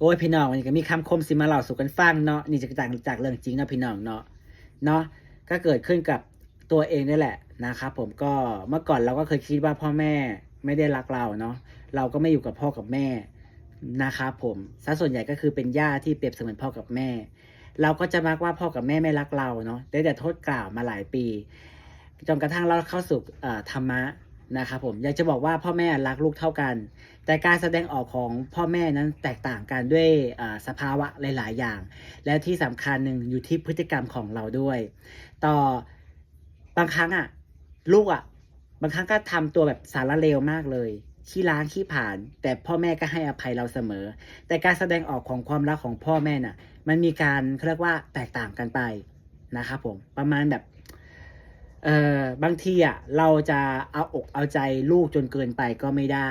โอ้ยพี่น้องวันนี้ก็มีคำคมสิมาเล่าสู่กันฟังเนาะนี่จากจากจากเรื่องจริงเนาะพี่น้องเนาะเนาะก็เกิดขึ้นกับตัวเองนี่แหละนะครับผมก็เมื่อก่อนเราก็เคยคิดว่าพ่อแม่ไม่ได้รักเราเนาะเราก็ไม่อยู่กับพ่อกับแม่นะครับผมซะส่วนใหญ่ก็คือเป็นย่าที่เปรียบเสมือนพ่อกับแม่ เราก็จะมักว่าพ่อกับแม่ไม่รักเราเนาะได้แต่โทษกล่าวมาหลายปีจนกระทั่งเราเข้าสู่ธรรมะ นะครับผมอยากจะบอกว่าพ่อแม่รักลูกเท่ากัน แต่การแสดงออกของพ่อแม่นั้นแตกต่างกันด้วยสภาวะหลาย ๆ อย่าง และที่สำคัญหนึ่งอยู่ที่พฤติกรรมของเราด้วย ต่อบางครั้งอะลูกอะบางครั้งก็ทำตัวแบบสารเลวมากเลยขี้ล้างขี้ผ่าน แต่พ่อแม่ก็ให้อภัยเราเสมอ แต่การแสดงออกของความรักของพ่อแม่น่ะ มันมีการเรียกว่าแตกต่างกันไปนะครับผมประมาณแบบ เอ่อบางทีอะเราจะเอาอกเอาใจลูกจนเกินไปก็ไม่ได้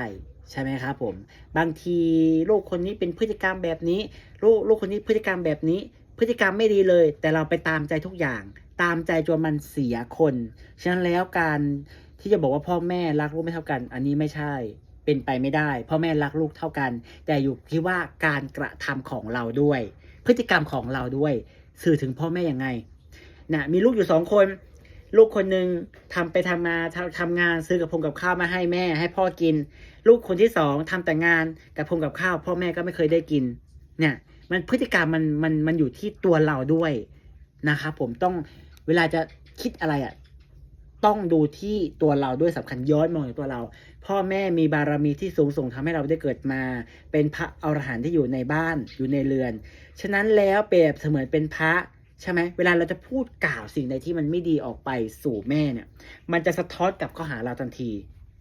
ใช่ไหมครับผม บางทีลูกคนนี้เป็นพฤติกรรมแบบนี้ ลูกลูกคนนี้พฤติกรรมแบบนี้ พฤติกรรมไม่ดีเลย แต่เราไปตามใจทุกอย่าง ตามใจจนมันเสียคน ฉะนั้นแล้วการที่จะบอกว่าพ่อแม่รักลูกไม่เท่ากัน อันนี้ไม่ใช่เป็นไปไม่ได้ พ่อแม่รักลูกเท่ากัน แต่อยู่ที่ว่าการกระทำของเราด้วย พฤติกรรมของเราด้วย สื่อถึงพ่อแม่ยังไงนะมีลูกอยู่สองคน ลูกคนหนึ่งทำไปทำมาทำทำงานซื้อกับพงกับข้าวมาให้แม่ให้พ่อกิน ลูกคนที่สองทำแต่งานกับพงกับข้าว พ่อแม่ก็ไม่เคยได้กิน เนี่ย มันพฤติกรรมมันมันมันอยู่ที่ตัวเราด้วยนะครับผมต้องเวลาจะคิดอะไรอะต้องดูที่ตัวเราด้วยสำคัญย้อนมองอยู่ตัวเรา พ่อแม่มีบารมีที่สูงส่งทำให้เราได้เกิดมา เป็นพระอรหันต์ที่อยู่ในบ้านอยู่ในเรือน ฉะนั้นแล้วเปรียบเสมือนเป็นพระ ใช่ไหมเวลาเราจะพูดกล่าวสิ่งใดที่มันไม่ดีออกไปสู่แม่เนี่ย มันจะสะท้อนกลับเข้าหาเราทันที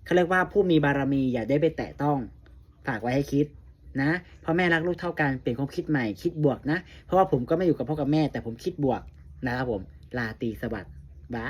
เขาเรียกว่าผู้มีบารมีอย่าได้ไปแตะต้อง ฝากไว้ให้คิดนะพ่อแม่รักลูกเท่ากันเปลี่ยนความคิดใหม่คิดบวกนะ เพราะว่าผมก็ไม่อยู่กับพ่อกับแม่ แต่ผมคิดบวกนะครับผมลาตีสวัสดิ์บ้า